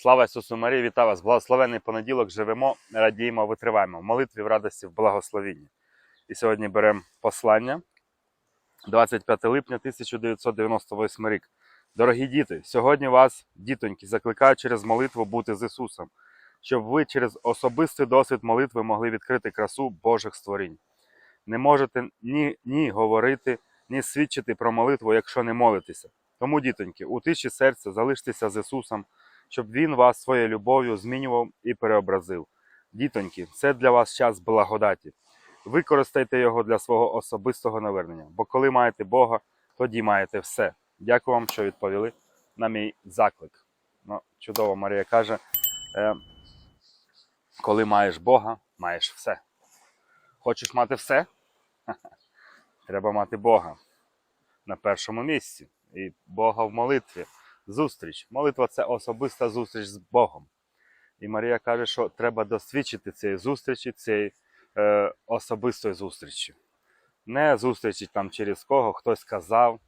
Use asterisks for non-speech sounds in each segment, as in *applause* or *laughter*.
Слава Ісусу Марії, вітаю вас! Благословенний понеділок живемо, радіємо, витриваємо в молитві, в радості, в благословінні. І сьогодні беремо послання 25 липня 1998 рік. Дорогі діти, сьогодні вас, дітоньки, закликаю через молитву бути з Ісусом, щоб ви через особистий досвід молитви могли відкрити красу Божих створінь. Не можете ні, ні говорити, ні свідчити про молитву, якщо не молитеся. Тому, дітоньки, у тиші серця залиштеся з Ісусом, щоб Він вас своєю любов'ю змінював і переобразив. Дітоньки, це для вас час благодаті. Використайте його для свого особистого навернення, бо коли маєте Бога, тоді маєте все. Дякую вам, що відповіли на мій заклик. Ну, чудово, Марія каже: е, коли маєш Бога, маєш все. Хочеш мати все? *laughs* Треба мати Бога на першому місці. І Бога в молитві. Зустріч. Молитва це особиста зустріч з Богом. І Марія каже, що треба досвідчити цієї зустрічі, цієї е, особистої зустрічі. Не зустрічі там через кого хтось сказав.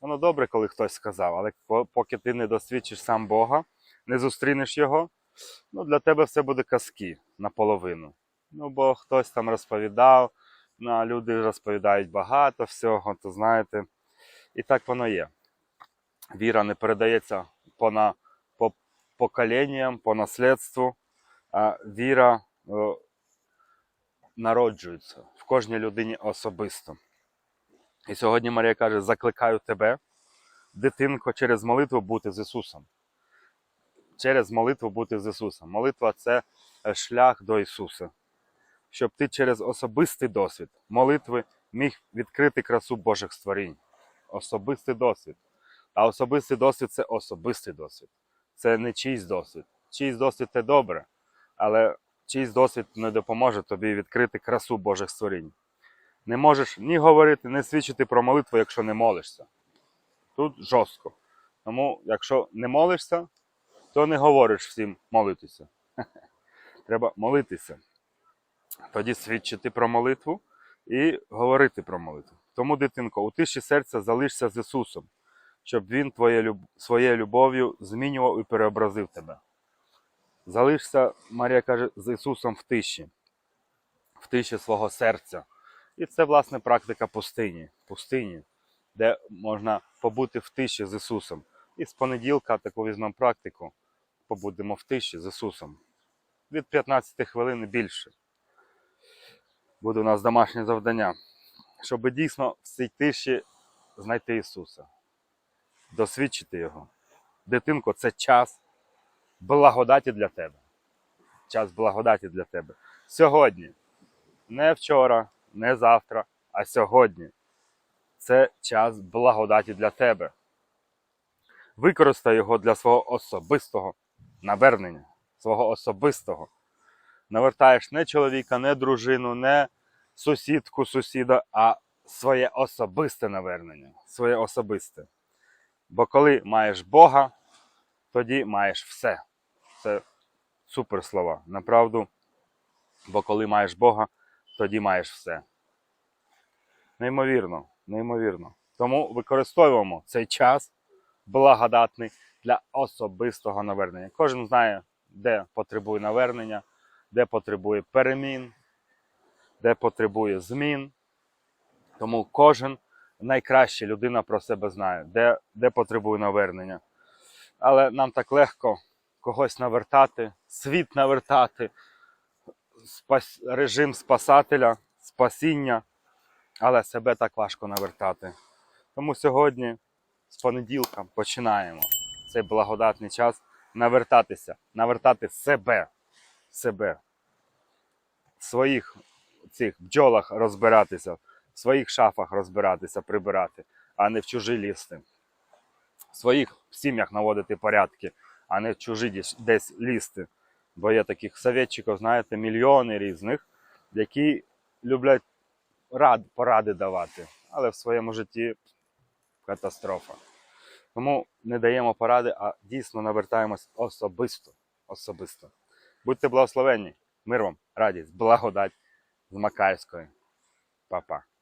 Воно добре, коли хтось сказав, але поки ти не досвідчиш сам Бога, не зустрінеш його, ну для тебе все буде казки наполовину. Ну, бо хтось там розповідав, ну, а люди розповідають багато всього, то знаєте, і так воно є. Віра не передається по, по поколінням, по наслідству, а віра е, народжується в кожній людині особисто. І сьогодні Марія каже: закликаю тебе, дитинко, через молитву бути з Ісусом. Через молитву бути з Ісусом. Молитва це е, шлях до Ісуса. Щоб ти через особистий досвід молитви міг відкрити красу Божих створінь. Особистий досвід. А особистий досвід це особистий досвід. Це не чийсь досвід. Чийсь досвід це добре, але чийсь досвід не допоможе тобі відкрити красу Божих створінь. Не можеш ні говорити, ні свідчити про молитву, якщо не молишся. Тут жорстко. Тому, якщо не молишся, то не говориш всім молитися. *laughs* Треба молитися. Тоді свідчити про молитву і говорити про молитву. Тому, дитинко, у тиші серця залишся з Ісусом, щоб Він своєю любов'ю змінював і переобразив тебе. Залишся, Марія каже, з Ісусом в тиші, в тиші свого серця. І це, власне, практика пустині, пустині, де можна побути в тиші з Ісусом. І з понеділка таку візьмемо практику, побудемо в тиші з Ісусом. Від 15 хвилин більше. Буде у нас домашнє завдання, щоб дійсно в цій тиші знайти Ісуса, досвідчити Його. Дитинко, це час благодаті для тебе. Час благодаті для тебе. Сьогодні. Не вчора, не завтра, а сьогодні. Це час благодаті для тебе. Використай його для свого особистого навернення, свого особистого. Навертаєш не чоловіка, не дружину, не сусідку, сусіда, а своє особисте навернення, своє особисте. Бо коли маєш Бога, тоді маєш все. Це супер слова. Направду, бо коли маєш Бога, тоді маєш все. Неймовірно, неймовірно. Тому використовуємо цей час благодатний для особистого навернення. Кожен знає, де потребує навернення, де потребує перемін, де потребує змін. Тому кожен найкраща людина про себе знає, де, де потребує навернення. Але нам так легко когось навертати, світ навертати, спас... режим спасателя, спасіння, але себе так важко навертати. Тому сьогодні, з понеділка, починаємо цей благодатний час навертатися, навертати себе, себе, в своїх цих бджолах розбиратися, в своїх шафах розбиратися, прибирати, а не в чужі лізти. В своїх сім'ях наводити порядки, а не в чужі десь- лізти. Бо є таких советчиків, знаєте, мільйони різних, які люблять рад, поради давати, але в своєму житті катастрофа. Тому не даємо поради, а дійсно навертаємось особисто. особисто. Будьте благословенні, мир вам, радість, благодать з Макаївської. Па-па.